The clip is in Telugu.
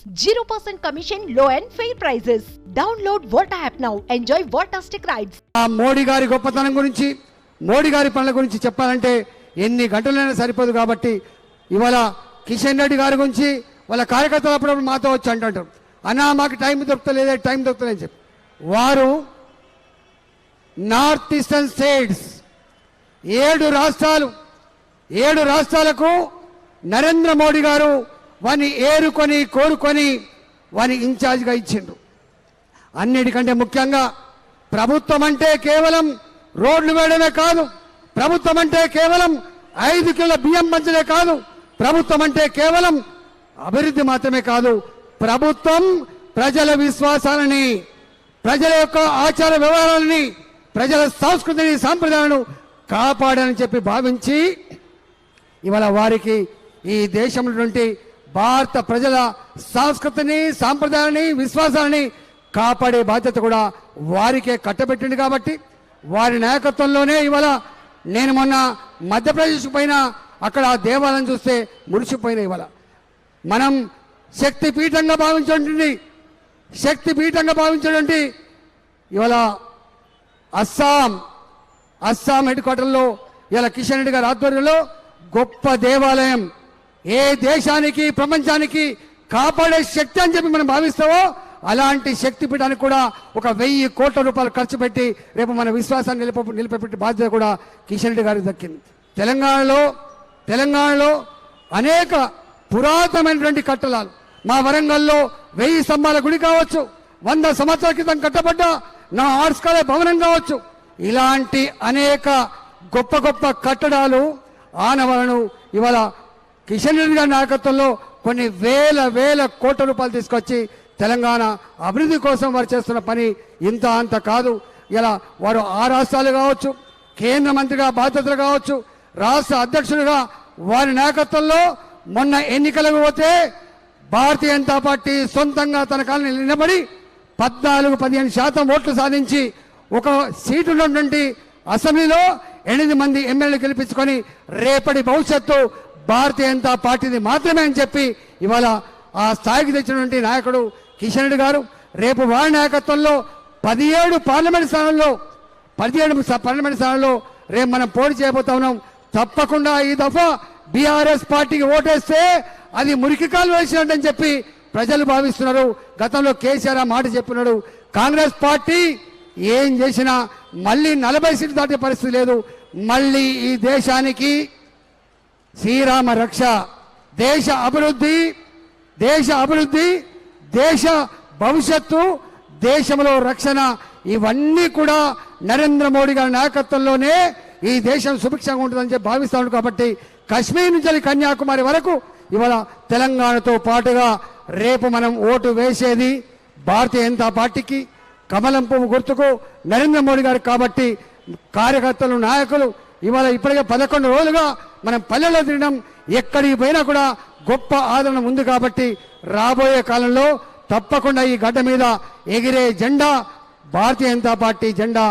0% commission, low and fair prices. Download Volta app now enjoy Voltastic rides ఆ మోడీ గారి గొప్పతనం గురించి మోడీ గారి పనుల గురించి చెప్పాలంటే ఎన్ని గంటలైనా సరిపోదు కాబట్టి ఇవాళ కిషన్ రెడ్డి గారి గురించి వాళ్ళ కార్యకర్తలు అప్పుడప్పుడు మాతో వచ్చి అంటుంటారు. అన్నా మాకు టైం దొరుకుతలేదే టైం దొరుకుతలేదని చెప్పి. వారు నార్త్ ఈస్టర్న్ స్టేట్స్ ఏడు రాష్ట్రాలు ఏడు రాష్ట్రాలకు నరేంద్ర మోడీ గారు వాని ఏరుకొని కోరుకొని వాని ఇన్ఛార్జ్గా ఇచ్చిండు అన్నిటికంటే ముఖ్యంగా ప్రభుత్వం అంటే కేవలం రోడ్లు వేయడమే కాదు ప్రభుత్వం అంటే కేవలం ఐదు కిలో బియ్యం పంచడే కాదు ప్రభుత్వం అంటే కేవలం అభివృద్ధి మాత్రమే కాదు ప్రభుత్వం ప్రజల విశ్వాసాలని ప్రజల యొక్క ఆచార వ్యవహారాలని ప్రజల సంస్కృతిని సాంప్రదాయాలను కాపాడని చెప్పి భావించి ఇవాళ వారికి ఈ దేశంలో నుండి భారత ప్రజల సంస్కృతిని సాంప్రదాయాన్ని విశ్వాసాలని కాపాడే బాధ్యత కూడా వారికే కట్టబెట్టింది కాబట్టి వారి నాయకత్వంలోనే ఇవాళ నేను మొన్న మధ్యప్రదేశ్ పైన అక్కడ ఆ దేవాలయం చూస్తే మురిసిపోయిన ఇవాళ. మనం శక్తి పీఠంగా భావించండి శక్తి పీఠంగా భావించడండి ఇవాళ అస్సాం అస్సాం హెడ్ క్వార్టర్లో ఇవాళ కిషన్ రెడ్డి గారి ఆధ్వర్యంలో గొప్ప దేవాలయం ఏ దేశానికి ప్రపంచానికి కాపాడే శక్తి అని చెప్పి మనం భావిస్తావో అలాంటి శక్తి పీఠానికి కూడా ఒక వెయ్యి కోట్ల రూపాయలు ఖర్చు పెట్టి రేపు మన విశ్వాసాన్ని నిలిప నిలిపెట్టి బాధ్యత కూడా కిషన్ రెడ్డి గారికి దక్కింది. తెలంగాణలో తెలంగాణలో అనేక పురాతనమైనటువంటి కట్టడాలు. మా వరంగల్లో వెయ్యి స్తంభాల గుడి కావచ్చు వంద సంవత్సరాల క్రితం కట్టబడ్డ నా ఆర్ట్స్ కాలేజ్ భవనం కావచ్చు. ఇలాంటి అనేక గొప్ప గొప్ప కట్టడాలు ఆనవాలను ఇవాళ కిషన్ రెడ్డి గారి నాయకత్వంలో కొన్ని వేల వేల కోట్ల రూపాయలు తీసుకొచ్చి తెలంగాణ అభివృద్ధి కోసం వారు చేస్తున్న పని ఇంత అంత కాదు. ఇలా వారు ఆ రాష్ట్రాలు కావచ్చు కేంద్ర మంత్రిగా బాధ్యతలు కావచ్చు రాష్ట్ర అధ్యక్షుడిగా వారి నాయకత్వంలో మొన్న ఎన్నికలకు పోతే భారతీయ జనతా పార్టీ సొంతంగా తన కాలని నిలబడి పద్నాలుగు పదిహేను శాతం ఓట్లు సాధించి ఒక సీటు ఉన్నటువంటి అసెంబ్లీలో ఎనిమిది మంది ఎమ్మెల్యేలు గెలిపించుకొని రేపటి భవిష్యత్తు భారతీయ జనతా పార్టీని మాత్రమే అని చెప్పి ఇవాళ ఆ స్థాయికి తెచ్చినటువంటి నాయకుడు కిషన్ రెడ్డి గారు రేపు వారి నాయకత్వంలో పదిహేడు పార్లమెంట్ స్థానంలో పదిహేడు పార్లమెంట్ స్థానంలో రేపు మనం పోటీ చేయబోతా ఉన్నాం. తప్పకుండా ఈ దఫా బీఆర్ఎస్ పార్టీకి ఓటేస్తే అది మురికి కాలు వేసినట్టు చెప్పి ప్రజలు భావిస్తున్నారు. గతంలో కేసీఆర్ ఆ మాట చెప్పినాడు. కాంగ్రెస్ పార్టీ ఏం చేసినా మళ్ళీ నలభై సీట్లు దాటే పరిస్థితి లేదు. మళ్ళీ ఈ దేశానికి శ్రీరామ రక్ష. దేశ అభివృద్ధి దేశ అభివృద్ధి దేశ భవిష్యత్తు దేశంలో రక్షణ ఇవన్నీ కూడా నరేంద్ర మోడీ గారి నాయకత్వంలోనే ఈ దేశం సుభిక్షంగా ఉంటుందని చెప్పి భావిస్తాను కాబట్టి కశ్మీర్ నుంచి కన్యాకుమారి వరకు ఇవాళ తెలంగాణతో పాటుగా రేపు మనం ఓటు వేసేది భారతీయ జనతా పార్టీకి. కమలం పువ్వు గుర్తుకు నరేంద్ర మోడీ గారు కాబట్టి కార్యకర్తలు నాయకులు ఇవాళ ఇప్పటికే పదకొండు రోజులుగా మనం పల్లెల్లో తినడం ఎక్కడికి పోయినా కూడా గొప్ప ఆదరణ ఉంది కాబట్టి రాబోయే కాలంలో తప్పకుండా ఈ గడ్డ మీద ఎగిరే జెండా భారతీయ జనతా పార్టీ జెండా